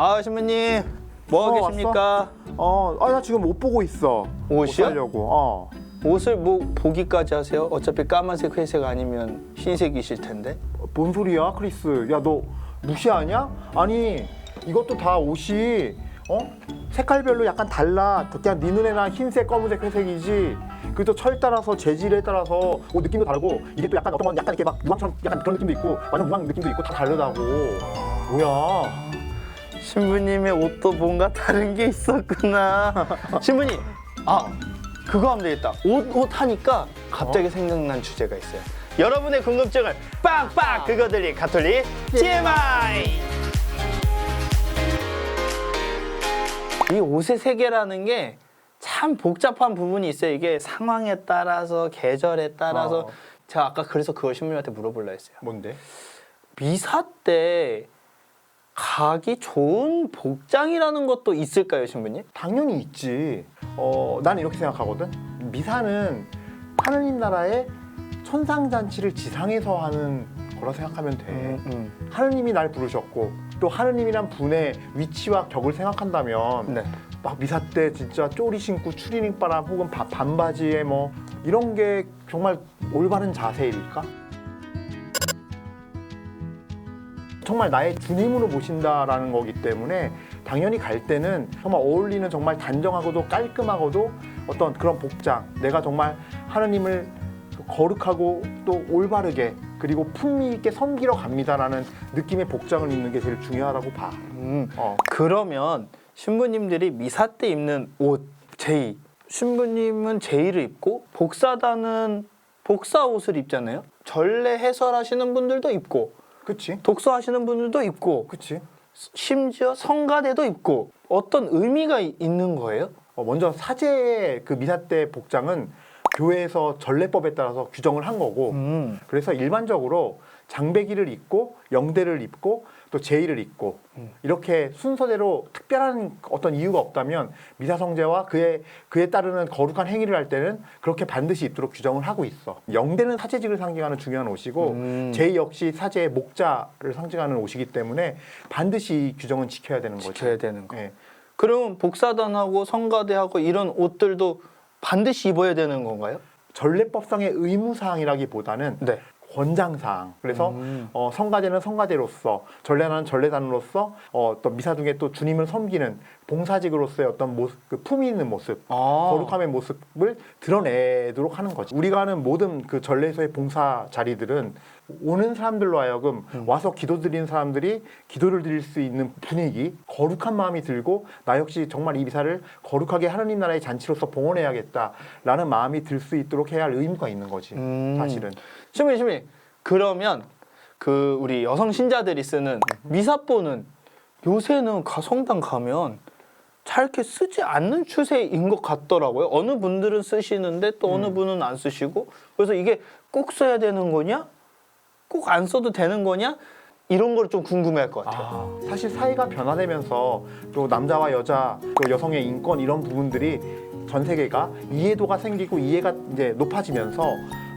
아 신부님 뭐 하고 어, 계십니까? 어, 아, 나 지금 옷 보고 있어. 옷 옷이요? 사려고. 어. 옷을 뭐 보기까지 하세요? 어차피 까만색, 회색 아니면 흰색이실 텐데. 뭔 소리야, 크리스? 야, 너 무시하냐? 아니, 이것도 다 옷이 어? 색깔별로 약간 달라. 그냥 네 눈에나 흰색, 검은색, 회색이지. 그리고 또철 따라서 재질에 따라서 옷 느낌도 다르고 이게 또 약간 어떤 건 약간 이렇게 막 무광처럼 약간 그런 느낌도 있고 완전 무광 느낌도 있고 다 다르다고. 뭐야? 신부님의 옷도 뭔가 다른 게 있었구나. 신부님, 아 그거 하면 되겠다. 옷, 옷 하니까 갑자기 생각난 주제가 있어요. 여러분의 궁금증을 빡빡 긁어드릴 가톨릭 TMI. 이 옷의 세계라는 게 참 복잡한 부분이 있어요. 이게 상황에 따라서 계절에 따라서 어. 제가 아까 그래서 그걸 신부님한테 물어보려 했어요. 뭔데? 미사 때 가기 좋은 복장이라는 것도 있을까요, 신부님? 당연히 있지. 어, 난 이렇게 생각하거든. 미사는 하느님 나라의 천상 잔치를 지상에서 하는 거라 생각하면 돼. 음, 하느님이 날 부르셨고 또 하느님이란 분의 위치와 격을 생각한다면 네. 막 미사 때 진짜 쪼리 신고 추리닝 바람 혹은 바- 반바지에 뭐 이런 게 정말 올바른 자세일까? 정말 나의 주님으로 모신다라는 거기 때문에 당연히 갈 때는 정말 어울리는 정말 단정하고도 깔끔하고도 어떤 그런 복장 내가 정말 하느님을 거룩하고 또 올바르게 그리고 품위 있게 섬기러 갑니다라는 느낌의 복장을 입는 게 제일 중요하다고 봐. 음, 어. 그러면 신부님들이 미사 때 입는 옷, 제의. 신부님은 제의를 입고 복사단은 복사 옷을 입잖아요. 전례 해설하시는 분들도 입고 그치? 독서하시는 분들도 입고 그치? 심지어 성가대도 입고 어떤 의미가 이- 있는 거예요? 어, 먼저 사제의 그 미사 때 복장은 교회에서 전례법에 따라서 규정을 한 거고 음. 그래서 일반적으로 장배기를 입고 영대를 입고 또 제의를 입고 음. 이렇게 순서대로 특별한 어떤 이유가 없다면 미사 성제와 그에 그에 따르는 거룩한 행위를 할 때는 그렇게 반드시 입도록 규정을 하고 있어. 영대는 사제직을 상징하는 중요한 옷이고 음. 제의 역시 사제의 목자를 상징하는 옷이기 때문에 반드시 이 규정은 지켜야 되는 거죠. 지켜야 되는 거. 예. 그럼 복사단하고 성가대하고 이런 옷들도 반드시 입어야 되는 건가요? 전례법상의 의무 사항이라기보다는 네. 권장 사항. 그래서 음. 어, 성가대는 성가대로서 전례나는 전례단으로서 어, 또 미사 중에 또 주님을 섬기는 봉사직으로서의 어떤 모습, 그 품위 있는 모습, 아. 거룩함의 모습을 드러내도록 하는 거지. 우리가 하는 모든 그 전례에서의 봉사 자리들은 오는 사람들로 하여금 와서 기도 드리는 사람들이 기도를 드릴 수 있는 분위기, 거룩한 마음이 들고 나 역시 정말 이 미사를 거룩하게 하느님 나라의 잔치로서 봉헌해야겠다라는 마음이 들 수 있도록 해야 할 의무가 있는 거지. 음. 사실은. 신부님, 신부님. 그러면 그 우리 여성 신자들이 쓰는 미사보는 요새는 가 성당 가면 잘 이렇게 쓰지 않는 추세인 것 같더라고요. 어느 분들은 쓰시는데 또 어느 분은 안 쓰시고 그래서 이게 꼭 써야 되는 거냐? 꼭 안 써도 되는 거냐? 이런 걸 좀 궁금해할 것 같아요. 아, 사실 사회가 변화되면서 또 남자와 여자 또 여성의 인권 이런 부분들이 전 세계가 이해도가 생기고 이해가 이제 높아지면서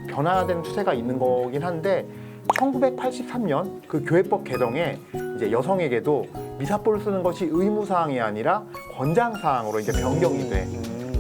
변화되는 추세가 있는 거긴 한데 1983년 그 교회법 개정에 이제 여성에게도 미사포를 쓰는 것이 의무 사항이 아니라 권장 사항으로 이제 변경이 돼.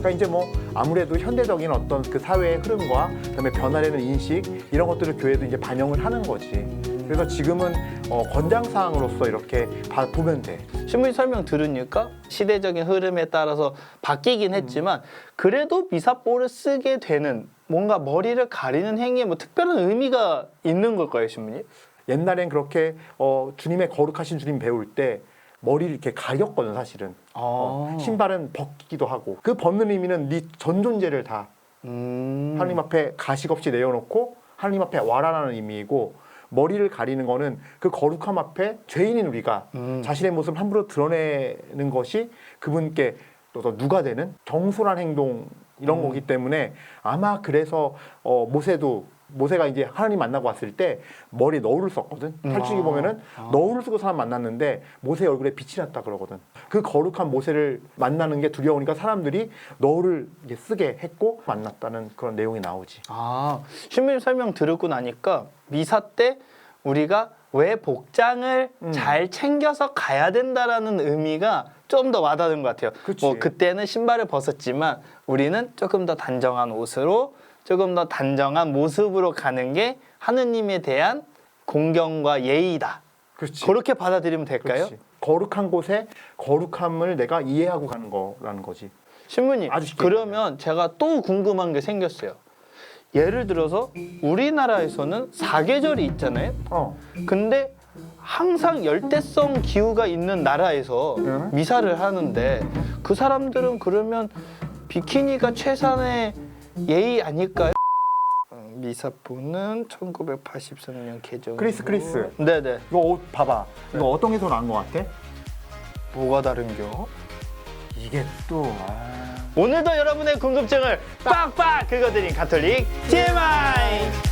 그러니까 이제 뭐 아무래도 현대적인 어떤 그 사회의 흐름과 그다음에 변화되는 인식 이런 것들을 교회도 이제 반영을 하는 거지. 그래서 지금은 어, 권장 사항으로서 이렇게 봐, 보면 돼. 신부님 설명 들으니까 시대적인 흐름에 따라서 바뀌긴 했지만 그래도 미사보를 쓰게 되는 뭔가 머리를 가리는 행위에 뭐 특별한 의미가 있는 걸까요, 신부님? 옛날엔 그렇게 어, 주님의 거룩하신 주님 배울 때 머리를 이렇게 가렸거든 사실은. 어, 신발은 벗기도 하고 그 벗는 의미는 네 전 존재를 다 음. 하나님 앞에 가식 없이 내어놓고 하나님 앞에 와라라는 의미이고 머리를 가리는 거는 그 거룩함 앞에 죄인인 우리가 음. 자신의 모습을 함부로 드러내는 것이 그분께 또더 누가 되는 정솔한 행동 이런 음. 거기 때문에 아마 그래서 어, 모세도 모세가 이제 하나님 만나고 왔을 때 머리에 너울을 썼거든. 음. 탈출기 아. 보면은 아. 너울을 쓰고 사람 만났는데 모세 얼굴에 빛이 났다 그러거든. 그 거룩한 모세를 만나는 게 두려우니까 사람들이 너울을 쓰게 했고 만났다는 그런 내용이 나오지. 아, 신부님 설명 들었고 나니까 미사 때 우리가 왜 복장을 음. 잘 챙겨서 가야 된다라는 의미가 좀 더 와닿는 것 같아요. 그치. 뭐 그때는 신발을 벗었지만 우리는 조금 더 단정한 옷으로 조금 더 단정한 모습으로 가는 게 하느님에 대한 공경과 예의다. 그렇지. 그렇게 받아들이면 될까요? 그렇지. 거룩한 곳에 거룩함을 내가 이해하고 가는 거라는 거지. 신부님, 그러면 제가 또 궁금한 게 생겼어요. 예를 들어서 우리나라에서는 사계절이 있잖아요. 어. 근데 항상 열대성 기후가 있는 나라에서 응. 미사를 하는데 그 사람들은 그러면 비키니가 최선의 예의 아닐까요? 어, 미사포는 1983년 개정. 크리스, 크리스. 네네. 이거 옷 봐봐. 이거 어떤 게더 나은 것 같아? 뭐가 다른겨? 이게 또 아... 오늘도 여러분의 궁금증을 빡빡 긁어드린 가톨릭 TMI.